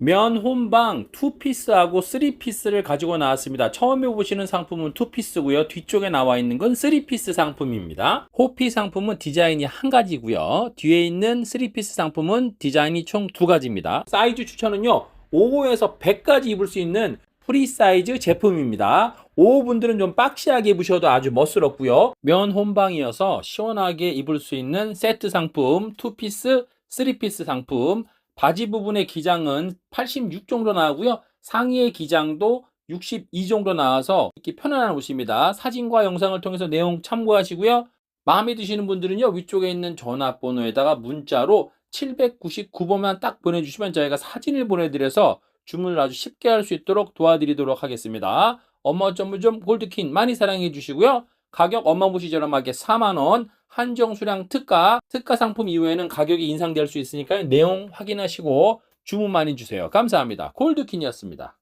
면 혼방 2피스하고 3피스를 가지고 나왔습니다. 처음에 보시는 상품은 2피스고요. 뒤쪽에 나와 있는 건 3피스 상품입니다. 호피 상품은 디자인이 한 가지고요. 뒤에 있는 3피스 상품은 디자인이 총 두 가지입니다. 사이즈 추천은요. 5호에서 100까지 입을 수 있는 프리 사이즈 제품입니다. 5호분들은 좀 박시하게 입으셔도 아주 멋스럽고요. 면 혼방이어서 시원하게 입을 수 있는 세트 상품 2피스, 3피스 상품 바지 부분의 기장은 86 정도 나오고요. 상의의 기장도 62 정도 나와서 입기 편안한 옷입니다. 사진과 영상을 통해서 내용 참고하시고요. 마음에 드시는 분들은요. 위쪽에 있는 전화번호에다가 문자로 799번만 딱 보내주시면 저희가 사진을 보내드려서 주문을 아주 쉽게 할 수 있도록 도와드리도록 하겠습니다. 엄마 전무점 골드킨 많이 사랑해 주시고요. 가격 엄마 무시 저렴하게 4만원 한정 수량 특가 특가 상품 이후에는 가격이 인상될 수 있으니까요. 내용 확인하시고 주문 많이 주세요. 감사합니다. 골드킨이었습니다.